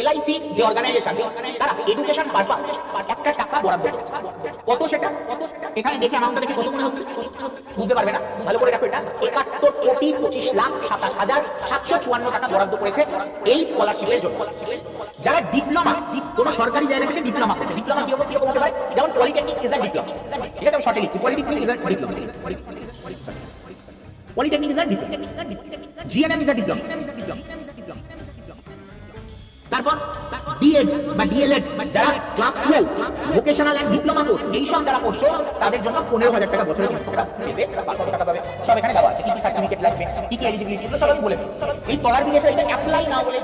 LIC যে organisation তারা education purpose একটা টাকা বরাদ্দ কত সেটা? কত এখানে দেখে অ্যামাউন্টটা দেখে কত মনে হচ্ছে? বুঝতে পারবে না। ভালো করে দেখো এটা। একাত্তর কোটি পঁচিশ লাখ সাতাশ হাজার সাতশো চুয়ান্ন টাকা বরাদ্দ করেছে এই স্কলারশিপের জন্য। যারা ডিপ্লোমা কোন সরকারি জায়গা থেকে ডিপ্লোমা করছে। ডিপ্লোমা কীরকম কীরকম হতে পারে? যেমন পলিটেকনিক ইজ আ ডিপ্লোমা ঠিক আছে, আমি শর্টে লিখছি। Polytechnic is a diploma polytechnic is a diploma GNM is a diploma তারপর বিএড বা ডিএলএড যারা class twelve vocational diploma course যারা করছ, তাদের জন্য পনেরো হাজার টাকা দেবে টাকা পাবে, সব এখানে দেওয়া আছে। কি কি সার্টিফিকেট লাগবে, কি কি এলিজিবিলিটি এগুলো সব আমি বলে এই তলার দিকে অ্যাপ্লাই না বলে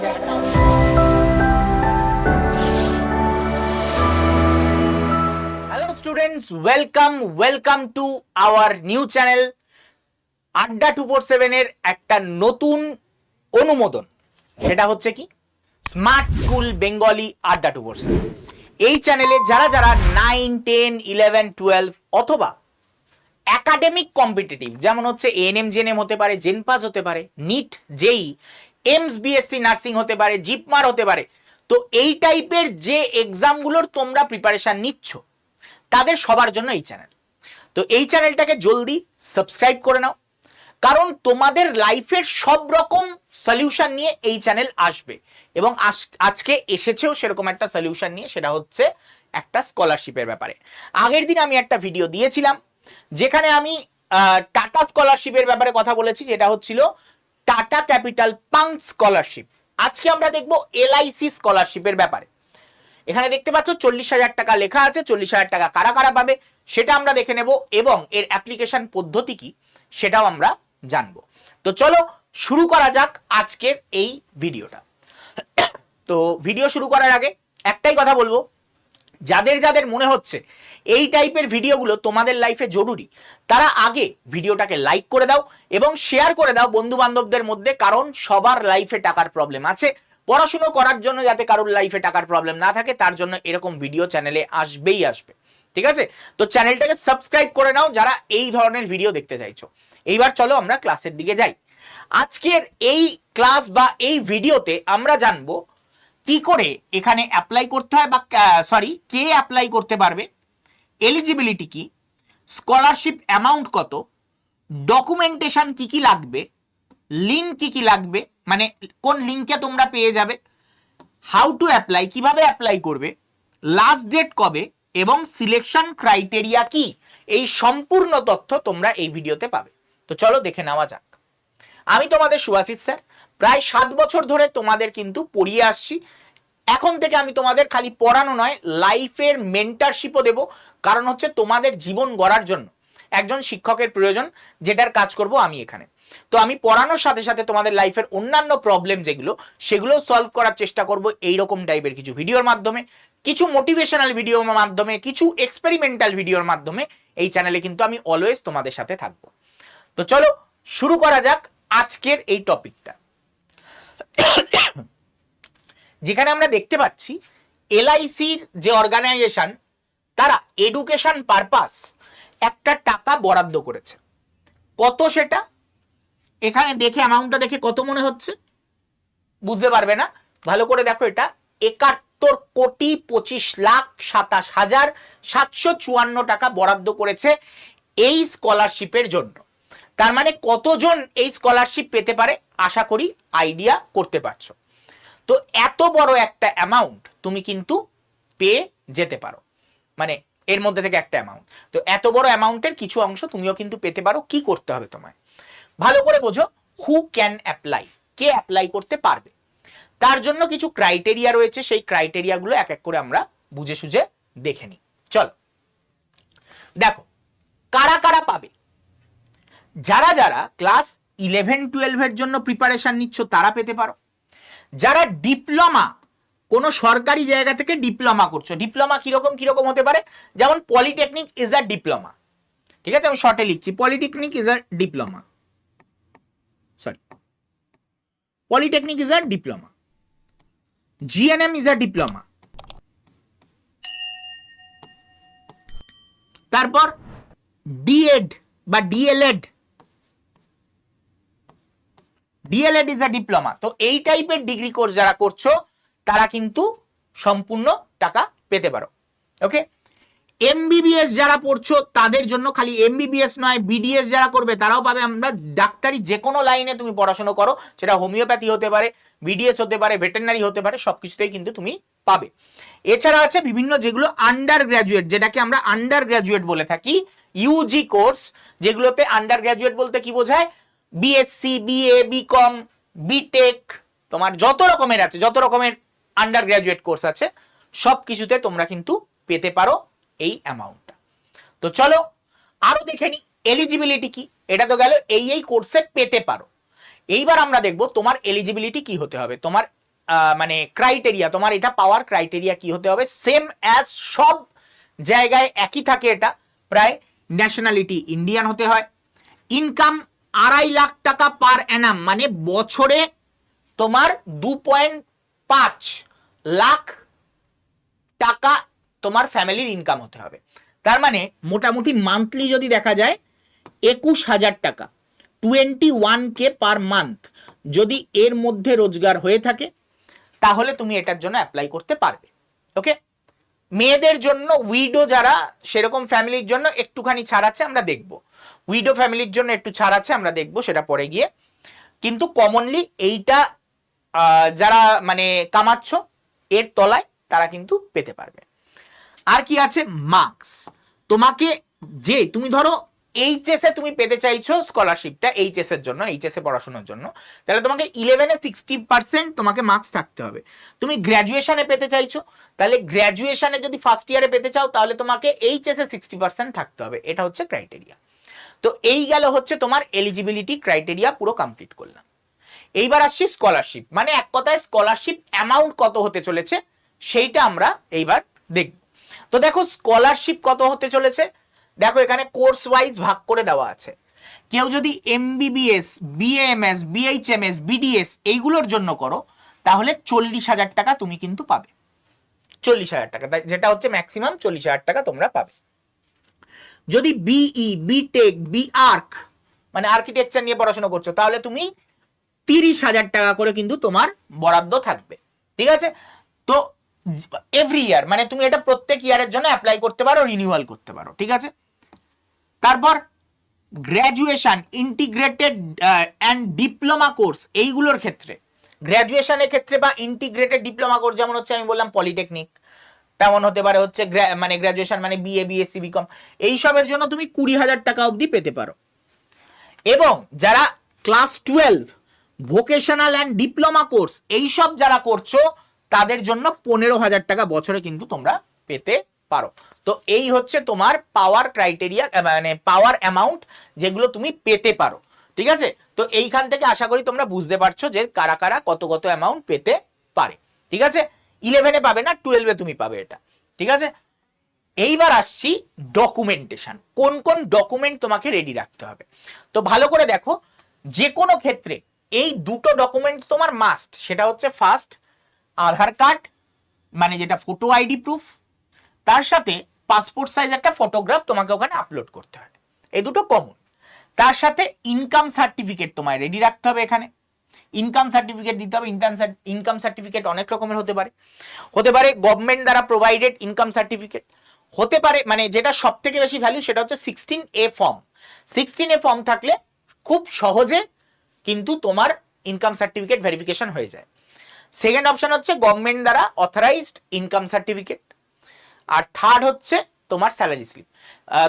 students welcome welcome to our new channel Adda two four সেভেনের একটা নতুন অনুমোদন। সেটা হচ্ছে কি? Smart school, Bengali, Adda two এই চ্যানেলে যারা যারা নাইন টেন ইলেভেন টুয়েলভ অথবা একাডেমিক কম্পিটিটিভ যেমন হচ্ছে এএনএম জেনএম হতে পারে জেনপাস হতে পারে NEET JEE AIIMS BSc nursing হতে পারে জিপমার হতে পারে, তো এই টাইপের যে এক্সামগুলোর তোমরা প্রিপারেশন নিচ্ছ, তাদের সবার জন্য এই চ্যানেল তো এই চ্যানেলটাকে জলদি সাবস্ক্রাইব করে নাও, কারণ তোমাদের লাইফের সব রকম সলিউশন নিয়ে এই চ্যানেল আসবে। এবং আজ- আজকে এসেছেও সেরকম একটা সলিউশন নিয়ে, সেটা হচ্ছে একটা স্কলারশিপের ব্যাপারে। আগের দিন আমি একটা ভিডিও দিয়েছিলাম, যেখানে আমি টাটা স্কলারশিপের ব্যাপারে কথা বলেছি যেটা হচ্ছিল টাটা ক্যাপিটাল পাঙ্ক স্কলারশিপ আজকে আমরা দেখব এলআইসি স্কলারশিপের ব্যাপারে। এখানে দেখতে পাচ্ছ চল্লিশ হাজার টাকা লেখা আছে, চল্লিশ হাজার টাকা কারা কারা পাবে, সেটা আমরা দেখে নেব, এবং এর অ্যাপ্লিকেশন পদ্ধতি কি, সেটাও আমরা জানব। তো চলো শুরু করা যাক আজকের এই ভিডিওটা। তো ভিডিও শুরু করার আগে একটাই কথা বলব। যাদের যাদের মনে হচ্ছে এই টাইপের ভিডিওগুলো তোমাদের লাইফে জরুরি, তারা আগে ভিডিওটাকে লাইক করে দাও এবং শেয়ার করে দাও বন্ধু বান্ধবদের মধ্যে কারণ সবার লাইফে টাকার প্রবলেম আছে। পড়াশুনো করার জন্য যাতে কারোর লাইফে টাকার প্রবলেম না থাকে, তার জন্য এরকম ভিডিও চ্যানেলে আসবেই আসবে। ঠিক আছে? তো চ্যানেলটাকে সাবস্ক্রাইব করে নাও যারা এই ধরনের ভিডিও দেখতে চাইছো। এইবার চলো আমরা ক্লাসের দিকে যাই। আজকের এই ক্লাস বা এই ভিডিওতে আমরা জানব কি করে এখানে অ্যাপ্লাই করতে হয় বা সরি কে অ্যাপ্লাই করতে পারবে এলিজিবিলিটি কি স্কলারশিপ অ্যামাউন্ট কত ডকুমেন্টেশন কি কি লাগবে লিঙ্ক কি কি লাগবে মানে কোন লিঙ্কে তোমরা পেয়ে যাবে হাউ টু অ্যাপ্লাই কীভাবে অ্যাপ্লাই করবে লাস্ট ডেট কবে এবং সিলেকশন ক্রাইটেরিয়া কি, এই সম্পূর্ণ তথ্য তোমরা এই ভিডিওতে পাবে। তো চলো দেখে নেওয়া যাক। আমি তোমাদের সুভাষিস স্যার, প্রায় সাত বছর ধরে তোমাদের কিন্তু পড়িয়ে আসছি। এখন থেকে আমি তোমাদের খালি পড়ানো নয়, লাইফের মেন্টারশিপও দেব। কারণ হচ্ছে তোমাদের জীবন গড়ার জন্য একজন শিক্ষকের প্রয়োজন, যেটার কাজ করব আমি এখানে। তো আমি পড়ানোর সাথে সাথে তোমাদের লাইফের অন্যান্য প্রবলেম যেগুলো, সেগুলো সলভ করার চেষ্টা করব এই রকম টাইপের কিছু ভিডিওর মাধ্যমে। কিছু মোটিভেশনাল ভিডিওর মাধ্যমে, কিছু এক্সপেরিমেন্টাল ভিডিওর মাধ্যমে এই চ্যানেলে কিন্তু আমি অলওয়েজ তোমাদের সাথে থাকব। তো চলো, শুরু করা যাক। আজকের এই টপিকটা। যেখানে আমরা দেখতে পাচ্ছি, এলআইসির যে অর্গানাইজেশন, তারা এডুকেশন পারপাস একটা টাকা বরাদ্দ করেছে। কত সেটা? এখানে দেখে অ্যামাউন্টটা দেখে কত মনে হচ্ছে? বুঝতে পারবে না। ভালো করে দেখো এটা। একাত্তর কোটি পঁচিশ লাখ সাতাশ হাজার সাতশো চুয়ান্ন টাকা বরাদ্দ করেছে এই স্কলারশিপের জন্য। তার মানে কতজন এই স্কলারশিপ পেতে পারে? আশা করি আইডিয়া করতে পারছ। তো এত বড় একটা অ্যামাউন্ট তুমি কিন্তু পেয়ে যেতে পারো। মানে এর মধ্যে থেকে একটা অ্যামাউন্ট তো এত বড় অ্যামাউন্টের কিছু অংশ তুমিও কিন্তু পেতে পারো। কি করতে হবে তোমায়? ভালো করে বোঝো হু ক্যান অ্যাপ্লাই কে অ্যাপ্লাই করতে পারবে? তার জন্য কিছু ক্রাইটেরিয়া রয়েছে। সেই ক্রাইটেরিয়াগুলো এক এক করে আমরা বুঝে সুঝে দেখে নিই। চলো। দেখো, কারা কারা পাবে? যারা যারা ক্লাস ইলেভেন টুয়েলভের জন্য প্রিপারেশন নিচ্ছ, তারা পেতে পারো। যারা ডিপ্লোমা কোনো সরকারি জায়গা থেকে ডিপ্লোমা করছ ডিপ্লোমা কীরকম কীরকম হতে পারে? যেমন পলিটেকনিক ইজ আ ডিপ্লোমা ঠিক আছে? আমি শর্টে লিখছি। Polytechnic is a diploma sorry polytechnic is a diploma GNM is a diploma তারপর ডিএড বা DElEd DElEd is a diploma তো এই টাইপের ডিগ্রি কোর্স যারা করছ, তারা কিন্তু সম্পূর্ণ টাকা পেতে পারো। ওকে এমবিবিএস যারা পড়ছো, তাদের জন্য খালি এমবিবিএস নয় বিডিএস যারা করবে, তারাও পাবে। আমরা ডাক্তারি যে কোনো লাইনে তুমি পড়াশোনা করো, সেটা হোমিওপ্যাথি হতে পারে বিডিএস হতে পারে, ভেটেরিনারি হতে পারে সব কিছুতেই কিন্তু তুমি পাবে। এছাড়া আছে বিভিন্ন যেগুলো আন্ডার গ্র্যাজুয়েট যেটাকে আমরা আন্ডার গ্র্যাজুয়েট বলে থাকি ইউজি কোর্স যেগুলোতে আন্ডার গ্র্যাজুয়েট বলতে কি বোঝায়? বিএসসি বিএ বিকম বিটেক তোমার যত রকমের আছে, যত রকমের আন্ডার গ্র্যাজুয়েট কোর্স আছে সব কিছুতে তোমরা কিন্তু পেতে পারো এই অ্যামাউন্টটা তো চলো, আরও দেখে নি এলিজিবিলিটি কি? এটা তো গেল এই এই কোর্সে পেতে পারো। এইবার আমরা দেখব তোমার এলিজিবিলিটি কি হতে হবে। তোমার মানে ক্রাইটেরিয়া তোমার এটা পাওয়ার ক্রাইটেরিয়া কি হতে হবে? সেম অ্যাজ সব জায়গায় একই থাকে এটা। প্রায় ন্যাশনালিটি ইন্ডিয়ান হতে হয়। ইনকাম আড়াই লাখ টাকা পার অ্যানাম মানে বছরে তোমার দু পয়েন্ট পাঁচ লাখ টাকা তোমার ফ্যামিলির ইনকাম হতে হবে। তার মানে মোটামুটি মান্থলি যদি দেখা যায়, একুশ হাজার টাকা twenty one K per month যদি এর মধ্যে রোজগার হয়ে থাকে, তাহলে তুমি এটার জন্য অ্যাপ্লাই করতে পারবে ওকে মেয়েদের জন্য উইডো যারা, সেরকম ফ্যামিলির জন্য একটুখানি ছাড় আছে, আমরা দেখব। উইডো ফ্যামিলির জন্য একটু ছাড় আছে, আমরা দেখব সেটা পরে গিয়ে। কিন্তু কমনলি এইটা যারা মানে কামাচ্ছ, এর তলায় তারা কিন্তু পেতে পারবে। আর কি আছে? মার্কস তোমাকে যে, তুমি ধরো এইচএস এ তুমি পেতে চাইছো স্কলারশিপটা এইচএস এর জন্য এইচএস এ পড়াশোনার জন্য, তাহলে তোমাকে ইলেভেনে সিক্সটি পার্সেন্ট তোমাকে মার্কস থাকতে হবে। তুমি গ্র্যাজুয়েশনে পেতে চাইছো, তাহলে গ্র্যাজুয়েশনে যদি ফার্স্ট ইয়ারে পেতে চাও, তাহলে তোমাকে এইচএস সিক্সটি পার্সেন্ট থাকতে হবে। এটা হচ্ছে ক্রাইটেরিয়া তো এই গেল হচ্ছে তোমার এলিজিবিলিটি ক্রাইটেরিয়া পুরো কমপ্লিট করলাম। এইবার আসছি স্কলারশিপ মানে এক কথায় স্কলারশিপ অ্যামাউন্ট কত হতে চলেছে সেইটা আমরা এইবার দেখব। তো দেখো স্কলারশিপ কত হতে চলেছে? দেখো এখানে কোর্স ওয়াইজ ভাগ করে দেওয়া আছে। কেউ যদি এমবিবিএস বিএমএস বিএইচএমএস বিডিএস এইগুলোর জন্য করো, তাহলে চল্লিশ হাজার টাকা তুমি কিন্তু পাবে। চল্লিশ হাজার টাকা। যেটা হচ্ছে ম্যাক্সিমাম চল্লিশ হাজার টাকা তোমরা পাবে। যদি বিই বিটেক বি আর্ক মানে আর্কিটেকচার নিয়ে পড়াশোনা করছ, তাহলে তুমি তিরিশ হাজার টাকা করে কিন্তু তোমার বরাদ্দ থাকবে। ঠিক আছে? তো এভরি ইয়ার মানে তুমি এটা প্রত্যেক ইয়ারের জন্য অ্যাপ্লাই করতে পারো রিনিউয়াল করতে পারো, ঠিক আছে? তারপর graduation integrated and diploma course এইগুলোর ক্ষেত্রে গ্র্যাজুয়েশনের ক্ষেত্রে বা ইন্টিগ্রেটেড ডিপ্লোমা কোর্স যেমন হচ্ছে আমি বললাম পলিটেকনিক তেমন হতে পারে হচ্ছে মানে গ্র্যাজুয়েশন মানে বিএ বিএসসি বিকম এইসবের জন্য তুমি কুড়ি হাজার টাকা অবধি পেতে পারো। এবং যারা class twelve vocational and diploma course এইসব যারা করছ, তাদের জন্য পনেরো হাজার টাকা বছরে কিন্তু তোমরা পেতে পারো। তো এই হচ্ছে তোমার পাওয়ার ক্রাইটেরিয়া মানে পাওয়ার অ্যামাউন্ট যেগুলো তুমি পেতে পারো। ঠিক আছে? তো এইখান থেকে আশা করি তোমরা বুঝতে পারছ যে কারা কারা কত কত অ্যামাউন্ট পেতে পারে। ঠিক আছে? ইলেভেনে পাবে না টুয়েলভে তুমি পাবে এটা। ঠিক আছে? এইবার আসছি ডকুমেন্টেশন কোন কোন ডকুমেন্ট তোমাকে রেডি রাখতে হবে। তো ভালো করে দেখো, যে কোনো ক্ষেত্রে এই দুটো ডকুমেন্ট তোমার মাস্ট সেটা হচ্ছে ফার্স্ট আধার কার্ড মানে যেটা ফটো আইডি প্রুফ তার সাথে পাসপোর্ট সাইজ একটা ফটোগ্রাফ তোমাকে ওখানে আপলোড করতে হয় এই দুটো কমন তার সাথে ইনকাম সার্টিফিকেট তোমায় রেডি রাখতে হবে এখানে। ইনকাম সার্টিফিকেট দিতে হবে ইনকাম ইনকাম সার্টিফিকেট অনেক রকমের হতে পারে। হতে পারে গভর্নমেন্ট দ্বারা প্রোভাইডেড ইনকাম সার্টিফিকেট হতে পারে মানে যেটা সব থেকে বেশি ভ্যালু সেটা হচ্ছে sixteen A form sixteen A form থাকলে খুব সহজে কিন্তু তোমার ইনকাম সার্টিফিকেট ভেরিফিকেশন হয়ে যায়। সেকেন্ড অপশন হচ্ছে গভর্নমেন্ট দ্বারা অথরাইজড ইনকাম সার্টিফিকেট আর থার্ড হচ্ছে তোমার স্যালারি স্লিপ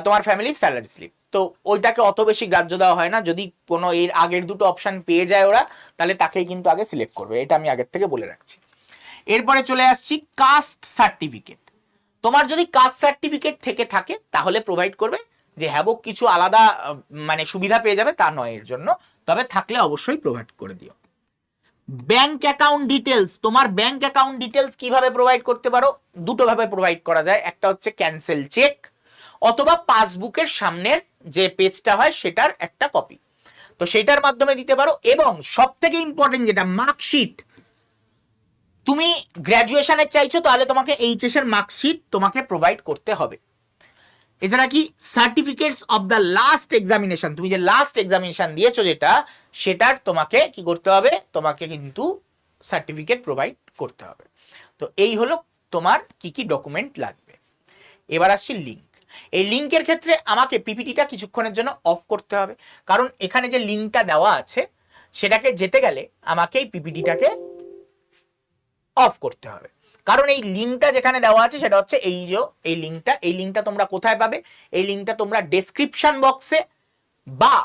তোমার ফ্যামিলির স্যালারি স্লিপ তো ওইটাকে অত বেশি গ্রাহ্য দেওয়া হয় না। যদি কোনো এর আগের দুটো অপশান পেয়ে যায় ওরা, তাহলে তাকেই কিন্তু আগে সিলেক্ট করবে। এটা আমি আগের থেকে বলে রাখছি। এরপরে চলে আসছি কাস্ট সার্টিফিকেট তোমার যদি কাস্ট সার্টিফিকেট থেকে থাকে, তাহলে প্রোভাইড করবে যে হ্যাবক কিছু আলাদা মানে সুবিধা পেয়ে যাবে, তা নয় এর জন্য। তবে থাকলে অবশ্যই প্রোভাইড করে দিও। ব্যাংক অ্যাকাউন্ট ডিটেলস তোমার ব্যাংক অ্যাকাউন্ট ডিটেলস কীভাবে প্রোভাইড করতে পারো? দুটো ভাবে প্রোভাইড করা যায়। একটা হচ্ছে ক্যান্সেল চেক অথবা পাসবুকের সামনের যে পেজটা হয় সেটার একটা কপি। তো সেটার মাধ্যমে দিতে পারো এবং সব থেকে ইম্পর্টেন্ট যেটা মার্কশিট, তুমি গ্র্যাজুয়েশনের চাইছো তাহলে তোমাকে এইচএস এর মার্কশিট তোমাকে প্রোভাইড করতে হবে। এছাড়া কি certificates of the last examination তুমি যে লাস্ট এক্সামিনেশন দিয়েছ যেটা, সেটার তোমাকে কি করতে হবে? তোমাকে কিন্তু সার্টিফিকেট প্রোভাইড করতে হবে। তো এই হলো তোমার কি কি ডকুমেন্ট লাগবে। এবার আসছি লিঙ্ক এই লিঙ্কের ক্ষেত্রে আমাকে পিপিটিটা কিছুক্ষণের জন্য অফ করতে হবে। কারণ এখানে যে লিঙ্কটা দেওয়া আছে, সেটাকে যেতে গেলে আমাকে এই পিপিটিটাকে অফ করতে হবে। কারণ এই লিঙ্কটা যেখানে দেওয়া আছে, সেটা হচ্ছে এই যে, এই লিঙ্কটা এই লিঙ্কটা তোমরা কোথায় পাবে? এই লিঙ্কটা তোমরা ডেসক্রিপশন বক্সে বা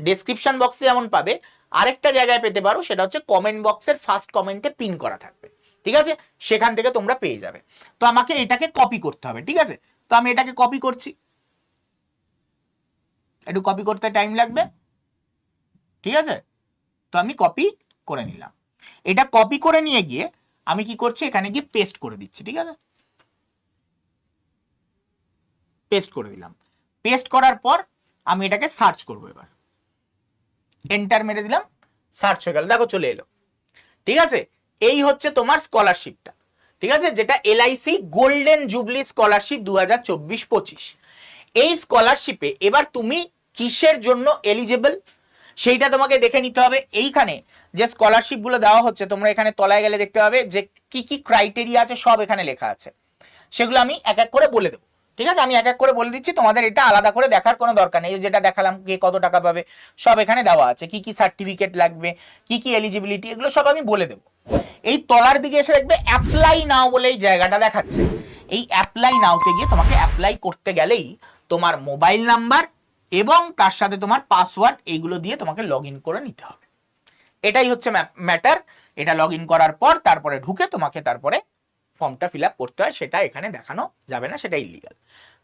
ডেসক্রিপশন বক্সে যেমন পাবে, আরেকটা জায়গায় পেতে পারো, সেটা হচ্ছে কমেন্ট বক্সের ফার্স্ট কমেন্টে পিন করা থাকবে। ঠিক আছে? সেখান থেকে তোমরা পেয়ে যাবে। তো আমাকে এটাকে কপি করতে হবে, ঠিক আছে? তো আমি এটাকে কপি করছি। একটু কপি করতে টাইম লাগবে। ঠিক আছে? তো আমি কপি করে নিলাম। এটা কপি করে নিয়ে গিয়ে আমি কি করছি? এখানে গিয়ে পেস্ট করে দিচ্ছি, ঠিক আছে? পেস্ট করে দিলাম। পেস্ট করার পর আমি এটাকে সার্চ করব এবার। এন্টার মেরে দিলাম। সার্চ হয়ে গেল। দেখো চলে এলো। ঠিক আছে? এই হচ্ছে তোমার স্কলারশিপটা ঠিক আছে? যেটা এলআইসি গোল্ডেন জুবলি স্কলারশিপ দু হাজার চব্বিশ পঁচিশ। এই স্কলারশিপে এবার তুমি কিসের জন্য এলিজেবল সেইটা তোমাকে দেখে নিতে হবে। এইখানে যে স্কলারশিপগুলো দেওয়া হচ্ছে, তোমরা এখানে তলায় গেলে দেখতে পাবে যে কি কি ক্রাইটেরিয়া আছে, সব এখানে লেখা আছে। সেগুলো আমি এক এক করে বলে দেবো। ঠিক আছে? আমি এক এক করে বলে দিচ্ছি, তোমাদের এটা আলাদা করে দেখার কোনো দরকার নেই। যেটা দেখালাম, কে কত টাকা পাবে, সব এখানে দেওয়া আছে। কি কি সার্টিফিকেট লাগবে, কি কি এলিজিবিলিটি এগুলো সব আমি বলে দেবো। এই তলার দিকে এসে দেখবে অ্যাপ্লাই নাও বলে এই জায়গাটা দেখাচ্ছে। এই অ্যাপ্লাই নাওতে গিয়ে তোমাকে অ্যাপ্লাই করতে গেলেই তোমার মোবাইল নাম্বার এবং তার সাথে তোমার পাসওয়ার্ড এইগুলো দিয়ে তোমাকে লগ করে নিতে হবে। এটাই হচ্ছে ম্যাটার এটা লগ করার পর তারপরে ঢুকে তোমাকে তারপরে ফর্মটা ফিল করতে হয়। সেটা এখানে দেখানো যাবে না, সেটা ইলিগাল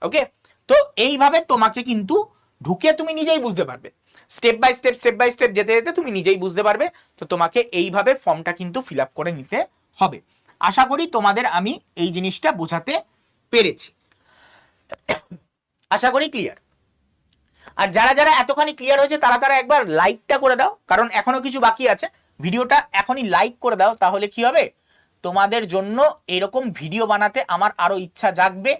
ওকে তো এইভাবে তোমাকে কিন্তু ঢুকে তুমি নিজেই বুঝতে পারবে। Step by step step by step যেতে যেতে তুমি নিজেই বুঝতে পারবে। তো তোমাকে এইভাবে ফর্মটা কিন্তু ফিল করে নিতে হবে। আশা করি তোমাদের আমি এই জিনিসটা বোঝাতে পেরেছি। আশা করি ক্লিয়ার আর যারা যারা এতখানি ক্লিয়ার হয়েছে, তারা তারা একবার লাইকটা করে দাও, কারণ এখনও কিছু বাকি আছে। ভিডিওটা এখনই লাইক করে দাও, তাহলে কি হবে? তোমাদের জন্য এরকম ভিডিও বানাতে আমার আরও ইচ্ছা জাগবে।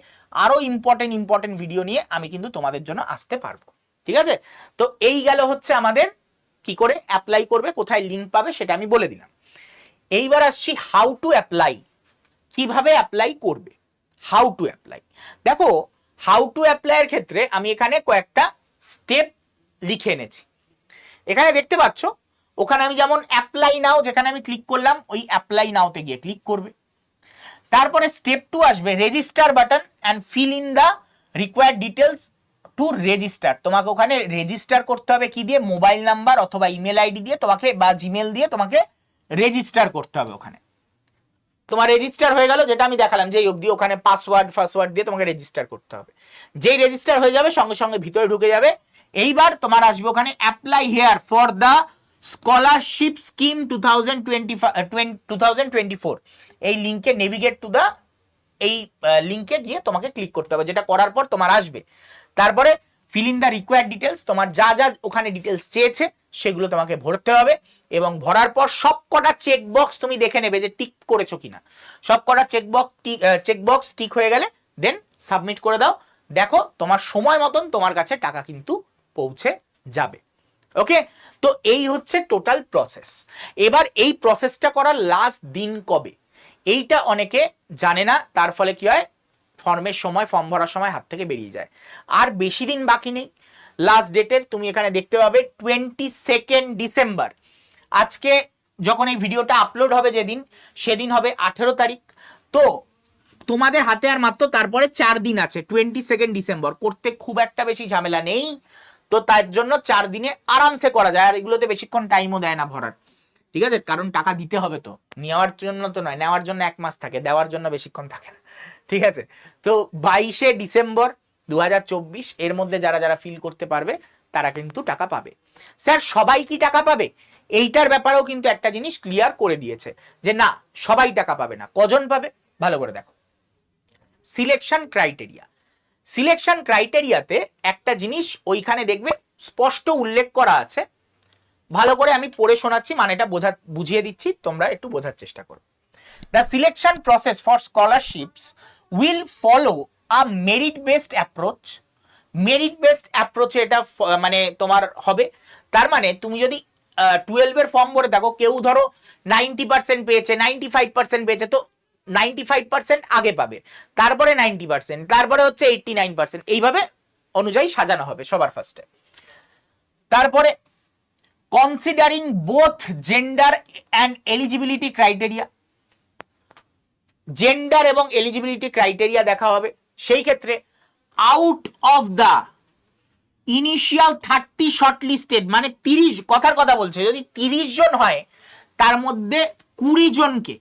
আরও ইম্পর্টেন্ট ইম্পর্টেন্ট ভিডিও নিয়ে আমি কিন্তু তোমাদের জন্য আসতে পারব। ঠিক আছে? তো এই গেল হচ্ছে আমাদের কি করে অ্যাপ্লাই করবে, কোথায় লিঙ্ক পাবে সেটা আমি বলে দিলাম। এইবার আসছি হাউ টু অ্যাপ্লাই কীভাবে অ্যাপ্লাই করবে? হাউ টু অ্যাপ্লাই দেখো হাউ টু অ্যাপ্লাইয়ের ক্ষেত্রে আমি এখানে কয়েকটা স্টেপ লিখে এনেছি। এখানে দেখতে পাচ্ছ, ওখানে আমি যেমন অ্যাপ্লাই নাও যেখানে আমি ক্লিক করলাম, ওই অ্যাপ্লাই নাওতে গিয়ে ক্লিক করবে। তারপরে স্টেপ টু আসবে register button and fill in the required details to register তোমাকে ওখানে রেজিস্টার করতে হবে কি দিয়ে? মোবাইল নাম্বার অথবা ইমেল আইডি দিয়ে তোমাকে বা জিমেল দিয়ে তোমাকে রেজিস্টার করতে হবে ওখানে। তোমার রেজিস্টার হয়ে গেল, যেটা আমি দেখালাম যে অবধি ওখানে পাসওয়ার্ড ফাসওয়ার্ড দিয়ে তোমাকে রেজিস্টার করতে হবে। যেই রেজিস্টার হয়ে যাবে, সঙ্গে সঙ্গে ভিতরে ঢুকে যাবে। এইবার তোমার আসবে ওখানে apply here for the scholarship scheme two thousand twenty এই লিঙ্কে নেভিগেট টু দ্য এই লিঙ্কে গিয়ে তোমাকে ক্লিক করতে হবে, যেটা করার পর তোমার আসবে। তারপরে fill in the required details তোমার যা যা ওখানে ডিটেলস চেয়েছে, সেগুলো তোমাকে ভরতে হবে এবং ভরার পর সব কটা চেক বক্স তুমি দেখে নেবে যে টিক করেছ কিনা। সব কটা চেক বক্স চেক টিক হয়ে গেলে দেন সাবমিট করে দাও। দেখো, তোমার সময় মতন তোমার কাছে টাকা কিন্তু পৌঁছে যাবে। ওকে তো এই হচ্ছে টোটাল প্রসেস এবার এই প্রসেসটা করার লাস্ট দিন কবে? এইটা অনেকে জানে না, তার ফলে কি হয়? ফর্মের সময় ফর্ম ভরার সময় হাত থেকে বেরিয়ে যায়। আর বেশি দিন বাকি নেই। লাস্ট ডেটের তুমি এখানে দেখতে পাবে টোয়েন্টি সেকেন্ড ডিসেম্বর আজকে যখন এই ভিডিওটা আপলোড হবে যেদিন, সেদিন হবে আঠেরো তারিখ। তো তোমাদের হাতে আর মাত্র তারপরে চার দিন আছে টোয়েন্টি সেকেন্ড ডিসেম্বর করতে খুব একটা বেশি ঝামেলা নেই। তো তার জন্য চার দিনে আরামসে করা যায়। আর এগুলোতে বেশিক্ষণ টাইমও দেয় না ভরার। ঠিক আছে? কারণ টাকা দিতে হবে তো। নেওয়ার জন্য তো নয়। নেওয়ার জন্য এক মাস থাকে। দেওয়ার জন্য বেশিক্ষণ থাকে না। ঠিক আছে? তো বাইশে ডিসেম্বর দু হাজার চব্বিশ এর মধ্যে যারা যারা ফিল করতে পারবে, তারা কিন্তু টাকা পাবে। স্যার, সবাই কি টাকা পাবে? এইটার ব্যাপারেও কিন্তু একটা জিনিস ক্লিয়ার করে দিয়েছে যে না, সবাই টাকা পাবে না। কজন পাবে? ভালো করে দেখো। সিলেকশন ক্রাইটেরিয়া সিলেকশন ক্রাইটেরিয়াতে একটা জিনিস ওইখানে দেখবে, স্পষ্ট উল্লেখ করা আছে। ভালো করে আমি পড়ে শোনাচ্ছি, মানেটা বোঝা, বুঝিয়ে দিচ্ছি, তোমরা একটু বোঝার চেষ্টা করো। The selection process for scholarships will follow a merit based approach merit based অ্যাপ্রোচে এটা মানে তোমার হবে। তার মানে তুমি যদি টুয়েলভের ফর্ম ভরে দেখো, কেউ ধরো নাইনটি পার্সেন্ট পেয়েছে নাইনটি ফাইভ পার্সেন্ট পেয়েছে, তো নাইনটি ফাইভ পার্সেন্ট আগে পাবে। তারপরে নাইনটি পার্সেন্ট তারপরে হচ্ছে এইটটি নাইন পার্সেন্ট এইভাবে অনুযায়ী সাজানো হবে সবার ফার্স্টে তারপরে considering both gender and eligibility criteria gender এবং এলিজিবিলিটি ক্রাইটেরিয়া দেখা হবে। সেই ক্ষেত্রে out of the initial thirty shortlisted মানে তিরিশ, কথার কথা বলছে, যদি তিরিশ জন হয়, তার মধ্যে কুড়ি জনকে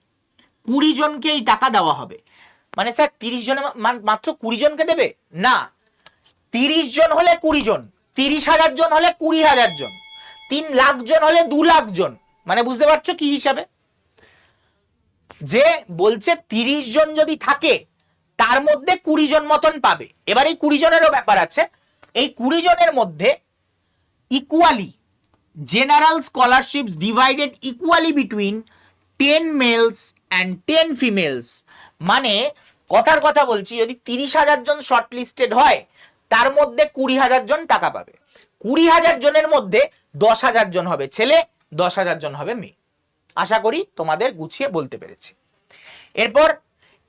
কুড়ি জনকে এই টাকা দেওয়া হবে। মানে স্যার, তিরিশ জনে মাত্র কুড়ি জনকে দেবে? না। তিরিশ জন হলে কুড়ি জন, তিরিশ হাজার জন হলে কুড়ি হাজার জন, তিন লাখ জন হলে দু লাখ জন। মানে বুঝতে পারছ কি হিসাবে? যে বলছে তিরিশ জন যদি থাকে, তার মধ্যে কুড়ি জন মতন পাবে। এবার এই কুড়ি জনেরও ব্যাপার আছে। এই কুড়ি জনের মধ্যে equally general scholarships divided equally between ten males and ten females মানে কথার কথা বলছি, যদি তিরিশ হাজার জন শর্ট লিস্টেড হয়, তার মধ্যে কুড়ি হাজার জন টাকা পাবে। কুড়ি হাজার জনের মধ্যে দশ হাজার জন হবে। ছেলে দশ হাজার জন হবে, মেয়ে। আশা করি তোমাদের গুছিয়ে বলতে পেরেছি। এরপর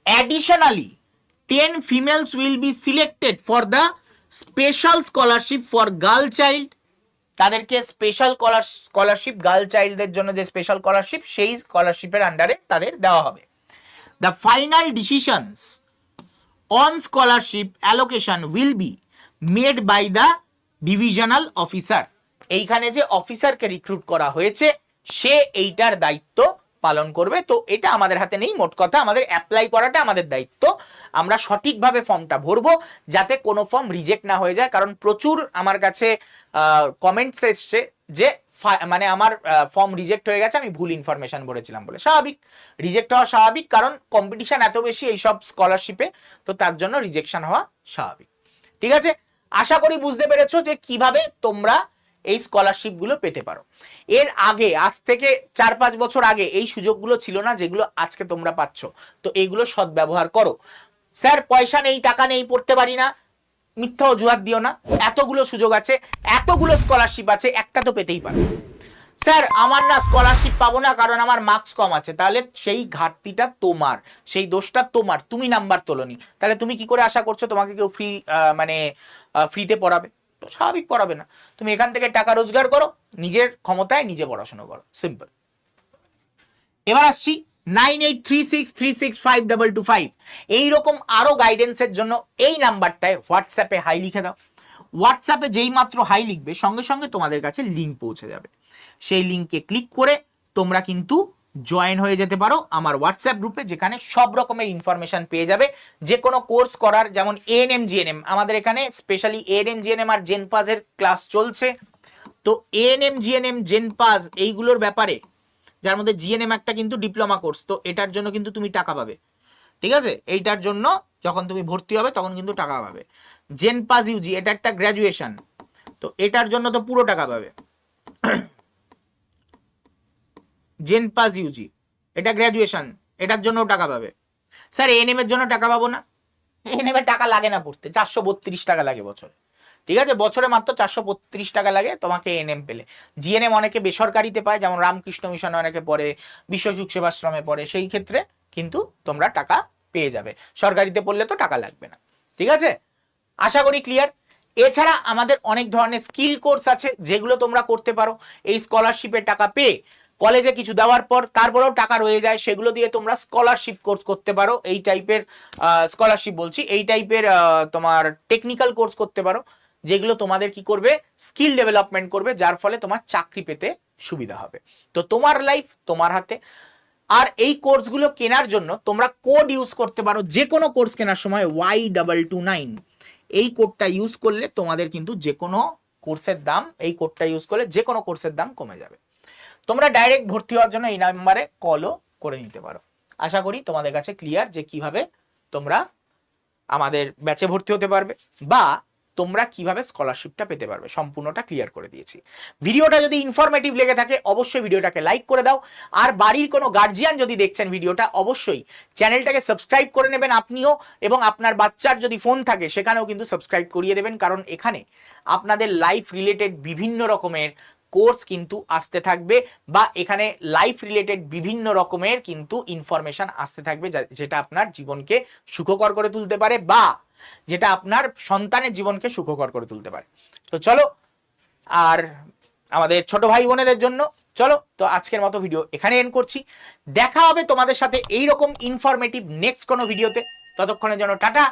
additionally ten females will be selected for the special scholarship for girl child তাদেরকে স্পেশাল স্কলারশিপ গার্ল চাইল্ডদের জন্য যে স্পেশাল স্কলারশিপ সেই স্কলারশিপের আন্ডারে তাদের দেওয়া হবে। The final decisions on scholarship allocation will be made by the divisional officer এইখানে যে অফিসারকে রিক্রুট করা হয়েছে সে এইটার দায়িত্ব পালন করবে। তো এটা আমাদের হাতে নেই, মোট কথা আমাদের অ্যাপ্লাই করাটা আমাদের দায়িত্ব। আমরা সঠিকভাবে ফর্মটা ভরবো, যাতে কোনো ফর্ম রিজেক্ট না হয়ে যায়। কারণ প্রচুর আমার কাছে কমেন্টস এসছে যে মানে আমার ফর্ম রিজেক্ট হয়ে গেছে, আমি ভুল ইনফরমেশন ভরেছিলাম বলে। স্বাভাবিক। রিজেক্ট হওয়া স্বাভাবিক, কারণ কম্পিটিশন এত বেশি এইসব স্কলারশিপে তো তার জন্য রিজেকশন হওয়া স্বাভাবিক। ঠিক আছে? আশা করি বুঝতে পেরেছ যে কীভাবে তোমরা এই স্কলারশিপগুলো পেতে পারো। এর আগে, আজ থেকে চার পাঁচ বছর আগে এই সুযোগগুলো ছিল না যেগুলো আজকে তোমরা পাচ্ছ। তো এইগুলো সদ্ব্যবহার করো। স্যার, পয়সা নেই, টাকা নেই, পড়তে পারি না। মিথ্যা অজুহাত দিও না। এতগুলো সুযোগ আছে, এতগুলো স্কলারশিপ আছে, একটা তো পেতেই পারো। স্যার, আমার না স্কলারশিপ পাবো না কারণ আমার মার্কস কম আছে। তাহলে সেই ঘাটতিটা তোমার, সেই দোষটা তোমার। তুমি নাম্বার তোলনি। তাহলে তুমি কি করে আশা করছ তোমাকে কেউ ফ্রি মানে ফ্রিতে পড়াবে? স্বাভাবিক পড়াবে না। তুমি এখান থেকে টাকা রোজগার করো, নিজের ক্ষমতায় নিজে পড়াশোনা করো। সিম্পল এবার আসছি nine eight three six three six five double two five এইরকম আরও গাইডেন্সের জন্য এই নাম্বারটায় হোয়াটসঅ্যাপে হাই লিখে দাও। হোয়াটসঅ্যাপে যেই মাত্র হাই লিখবে, সঙ্গে সঙ্গে তোমাদের কাছে লিঙ্ক পৌঁছে যাবে। সেই লিঙ্কে ক্লিক করে তোমরা কিন্তু জয়েন হয়ে যেতে পারো আমার হোয়াটসঅ্যাপ গ্রুপে যেখানে সব রকমের ইনফরমেশন পেয়ে যাবে। যে কোনো কোর্স করার, যেমন এএনএম জিএনএম আমাদের এখানে স্পেশালি এএনএম জিএনএম আর জেনপাজের ক্লাস চলছে। তো এএনএম জিএনএম জেনপাজ এইগুলোর ব্যাপারে, যার মধ্যে জিএনএম একটা কিন্তু ডিপ্লোমা কোর্স তো এটার জন্য কিন্তু তুমি টাকা পাবে। ঠিক আছে? এইটার জন্য যখন তুমি ভর্তি হবে, তখন কিন্তু টাকা পাবে। জেনপাস ইউজি এটা একটা গ্র্যাজুয়েশন তো এটার জন্য তো পুরো টাকা পাবে। জেনপাস ইউজি। এটা গ্র্যাজুয়েশন এটার জন্যও টাকা পাবে। স্যার এএনএম এর জন্য টাকা পাবো না? এএনএম এর টাকা লাগে না পড়তে, চারশো বত্রিশ টাকা লাগে বছরে। ঠিক আছে, বছরে মাত্র চারশো বত্রিশ টাকা লাগে তোমাকে এএনএম পেলে। জিএনএম অনেকে বেসরকারিতে পায়, যেমন রামকৃষ্ণ মিশনে অনেকে পড়ে বিশ্বযুগ সেবাশ্রমে পড়ে, সেই ক্ষেত্রে কিন্তু তোমরা টাকা পেয়ে যাবে। সরকারিতে পড়লে তো টাকা লাগবে না। ঠিক আছে? আশা করি ক্লিয়ার এছাড়া আমাদের অনেক ধরনের স্কিল কোর্স আছে, যেগুলো তোমরা করতে পারো। এই স্কলারশিপের টাকা পেয়ে কলেজে কিছু দেওয়ার পর তারপরেও টাকা রয়ে যায়, সেগুলো দিয়ে তোমরা স্কলারশিপ কোর্স করতে পারো। এই টাইপের স্কলারশিপ বলছি, এই টাইপের তোমার টেকনিক্যাল কোর্স করতে পারো, যেগুলো তোমাদের কি করবে? স্কিল ডেভেলপমেন্ট করবে, যার ফলে তোমার চাকরি পেতে সুবিধা হবে। তো তোমার লাইফ তোমার হাতে। আর এই কোর্সগুলো কেনার জন্য তোমরা কোড ইউজ করতে পারো যে কোনো কোর্স কেনার সময় ওয়াই ডাবল টু নাইন এই কোডটা ইউজ করলে তোমাদের কিন্তু যে কোনো কোর্সের দাম, এই কোডটা ইউজ করলে যে কোনো কোর্সের দাম কমে যাবে। তোমরা ডাইরেক্ট ভর্তি হওয়ার জন্য এই নাম্বারে কলও করে নিতে পারো। আশা করি তোমাদের কাছে ক্লিয়ার যে কীভাবে তোমরা আমাদের ব্যাচে ভর্তি হতে পারবে বা তোমরা কীভাবে স্কলারশিপটা পেতে পারবে। সম্পূর্ণটা ক্লিয়ার করে দিয়েছি। ভিডিওটা যদি ইনফরমেটিভ লেগে থাকে, অবশ্যই ভিডিওটাকে লাইক করে দাও। আর বাড়ির কোনো গার্জিয়ান যদি দেখছেন ভিডিওটা, অবশ্যই চ্যানেলটাকে সাবস্ক্রাইব করে নেবেন আপনিও এবং আপনার বাচ্চার যদি ফোন থাকে, সেখানেও কিন্তু সাবস্ক্রাইব করিয়ে দেবেন। কারণ এখানে আপনাদের লাইফ রিলেটেড বিভিন্ন রকমের কোর্স কিন্তু আসতে থাকবে বা এখানে লাইফ রিলেটেড বিভিন্ন রকমের কিন্তু ইনফরমেশন আসতে থাকবে যেটা আপনার জীবনকে সুখকর করে তুলতে পারে বা যেটা আপনার সন্তানের জীবনকে সুখকর করে তুলতে পারে। তো চলো, আর আমাদের ছোট ভাই বোনেদের জন্য চলো, তো আজকের মতো ভিডিও এখানে এন্ড করছি। দেখা হবে তোমাদের সাথে এই রকম ইনফরমেটিভ নেক্সট কোনো ভিডিওতে ততক্ষণের জন্য টাটা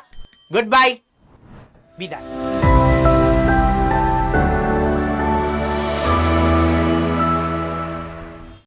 গুড বাই বিদায়।